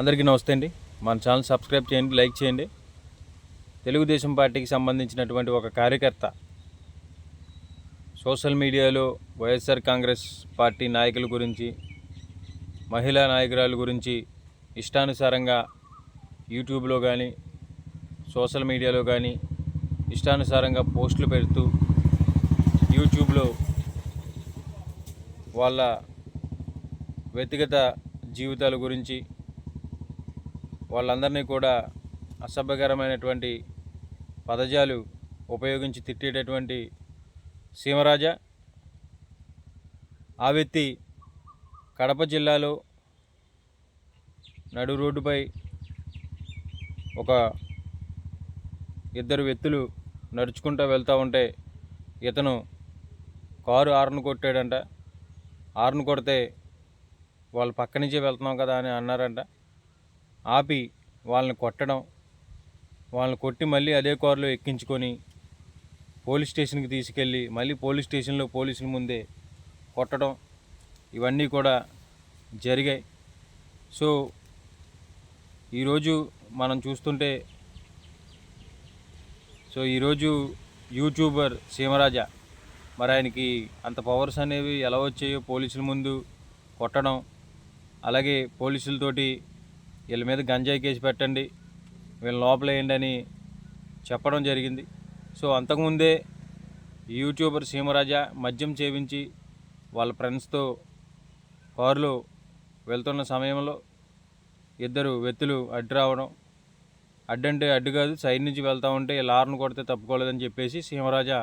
అందరికీ నమస్తే అండి. మన ఛానల్ సబ్స్క్రైబ్ చేయండి లైక్ చేయండి. తెలుగుదేశం పార్టీకి సంబంధించినటువంటి ఒక కార్యకర్త సోషల్ మీడియాలో వైఎస్ఆర్ కాంగ్రెస్ పార్టీ నాయకుల గురించి మహిళా నాయకురాల గురించి ఇష్టానుసారంగా యూట్యూబ్లో కానీ సోషల్ మీడియాలో కానీ ఇష్టానుసారంగా పోస్టులు పెడుతూ యూట్యూబ్లో వాళ్ళ వ్యక్తిగత జీవితాల గురించి వాళ్ళందరినీ కూడా అసభ్యకరమైనటువంటి పదజాలు ఉపయోగించి తిట్టేటటువంటి సీమరాజా ఆ వ్యక్తి కడప జిల్లాలో నడు రోడ్డుపై ఒక ఇద్దరు వ్యక్తులు నడుచుకుంటూ వెళ్తూ ఉంటే ఇతను కారు ఆరును కొట్టాడంట. ఆరును కొడితే వాళ్ళు పక్క నుంచే వెళ్తున్నాం కదా అని అన్నారంట. ఆపి వాళ్ళని కొట్టడం వాళ్ళని కొట్టి మళ్ళీ అదే కారులో ఎక్కించుకొని పోలీస్ స్టేషన్కి తీసుకెళ్ళి మళ్ళీ పోలీస్ స్టేషన్లో పోలీసుల ముందే కొట్టడం ఇవన్నీ కూడా జరిగాయి. సో ఈరోజు మనం చూస్తుంటే సో ఈరోజు యూట్యూబర్ సీమరాజా మరి ఆయనకి అంత పవర్స్ అనేవి ఎలా వచ్చాయో పోలీసుల ముందు కొట్టడం అలాగే పోలీసులతోటి వీళ్ళ మీద గంజాయి కేసు పెట్టండి. వీళ్ళ లోపలేయండి అని చెప్పడం జరిగింది. సో అంతకుముందే యూట్యూబర్ సీమరాజా మద్యం చేపించి వాళ్ళ ఫ్రెండ్స్తో కారులో వెళ్తున్న సమయంలో ఇద్దరు వ్యక్తులు అడ్డు రావడం. అడ్డంటే అడ్డు కాదు సైడ్ నుంచి వెళ్తూ ఉంటే లార్ను కొడితే తప్పుకోలేదని చెప్పేసి సీమరాజా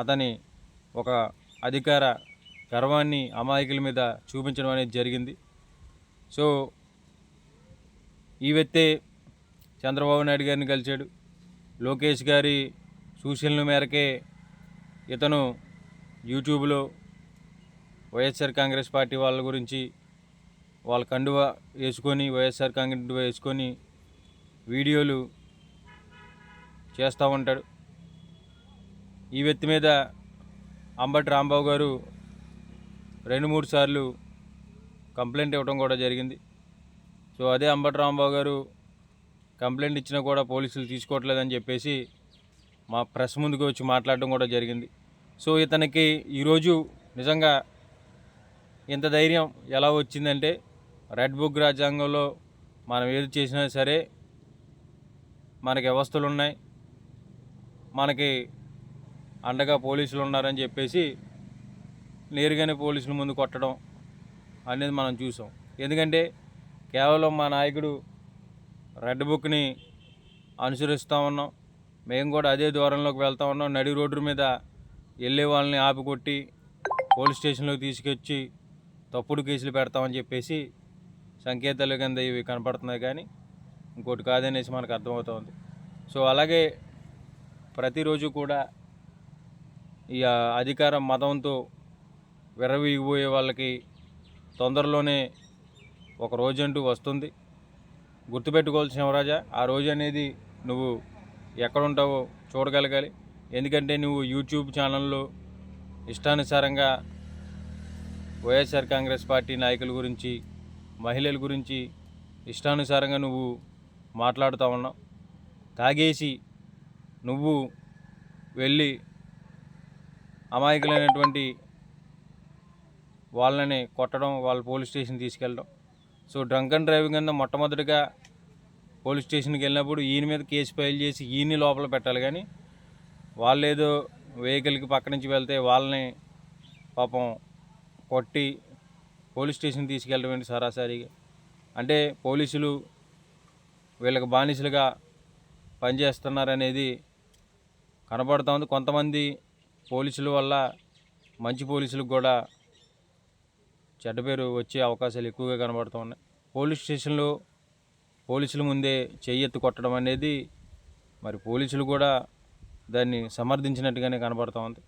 అతని ఒక అధికార గర్వాన్ని అమాయకుల మీద చూపించడం అనేది జరిగింది. సో ఈ వ్యక్తే చంద్రబాబు నాయుడు గారిని కలిశాడు. లోకేష్ గారి సూచనల మేరకే ఇతను యూట్యూబ్లో వైఎస్ఆర్ కాంగ్రెస్ పార్టీ వాళ్ళ గురించి వాళ్ళ కండువ వేసుకొని వైఎస్ఆర్ కాంగ్రెస్ కండువ వేసుకొని వీడియోలు చేస్తూ ఉంటాడు. ఈ వ్యక్తి మీద అంబటి రాంబాబు గారు రెండు మూడు సార్లు కంప్లైంట్ ఇవ్వడం కూడా జరిగింది. సో అదే అంబటి రాంబాబు గారు కంప్లైంట్ ఇచ్చినా కూడా పోలీసులు తీసుకోవట్లేదని చెప్పేసి మా ప్రెస్ ముందుకు వచ్చి మాట్లాడడం కూడా జరిగింది. సో ఇతనికి ఈరోజు నిజంగా ఇంత ధైర్యం ఎలా వచ్చిందంటే రెడ్ బుక్ రాజ్యాంగంలో మనం ఏది చేసినా సరే మనకి వ్యవస్థలు ఉన్నాయి మనకి అండగా పోలీసులు ఉన్నారని చెప్పేసి నేరుగానే పోలీసుల ముందు కొట్టడం అనేది మనం చూసాం. ఎందుకంటే కేవలం మా నాయకుడు రెడ్ బుక్ని అనుసరిస్తూ ఉన్నాం. మేము కూడా అదే దూరంలోకి వెళ్తూ ఉన్నాం. నడి రోడ్డు మీద వెళ్ళే వాళ్ళని ఆపుకొట్టి పోలీస్ స్టేషన్లోకి తీసుకొచ్చి తప్పుడు కేసులు పెడతామని చెప్పేసి సంకేతాలు కింద ఇవి కనపడుతున్నాయి కానీ ఇంకోటి కాదనేసి మనకు అర్థమవుతుంది సో అలాగే ప్రతిరోజు కూడా ఈ అధికార మతంతో విరవీగిపోయే వాళ్ళకి తొందరలోనే ఒక రోజు అంటూ వస్తుంది. గుర్తుపెట్టుకోవాల్సిన రాజా ఆ రోజు అనేది నువ్వు ఎక్కడుంటావో చూడగలగాలి. ఎందుకంటే నువ్వు యూట్యూబ్ ఛానల్లో ఇష్టానుసారంగా వైఎస్ఆర్ కాంగ్రెస్ పార్టీ నాయకుల గురించి మహిళల గురించి ఇష్టానుసారంగా నువ్వు మాట్లాడుతూ ఉన్నావు. తాగేసి నువ్వు వెళ్ళి అమాయకులైనటువంటి వాళ్ళని కొట్టడం వాళ్ళ పోలీస్ స్టేషన్ తీసుకెళ్ళడం సో డ్రంక్ అండ్ డ్రైవింగ్ కింద మొట్టమొదటిగా పోలీస్ స్టేషన్కి వెళ్ళినప్పుడు ఈయన మీద కేసు ఫైల్ చేసి ఈయన్ని లోపల పెట్టాలి. కానీ వాళ్ళు ఏదో వెహికల్కి పక్క నుంచి వెళ్తే వాళ్ళని పాపం కొట్టి పోలీస్ స్టేషన్ తీసుకెళ్ళడం ఏంటి సరాసరిగా అంటే పోలీసులు వీళ్ళకి బానిసలుగా పనిచేస్తున్నారనేది కనబడుతూ ఉంది. కొంతమంది పోలీసుల వల్ల మంచి పోలీసులకు కూడా చెడ్డ పేరు వచ్చే అవకాశాలు ఎక్కువగా కనబడుతూ ఉన్నాయి. పోలీస్ స్టేషన్లో పోలీసుల ముందే చెయ్యెత్తి కొట్టడం అనేది మరి పోలీసులు కూడా దాన్ని సమర్థించినట్టుగానే కనబడుతూ ఉంది.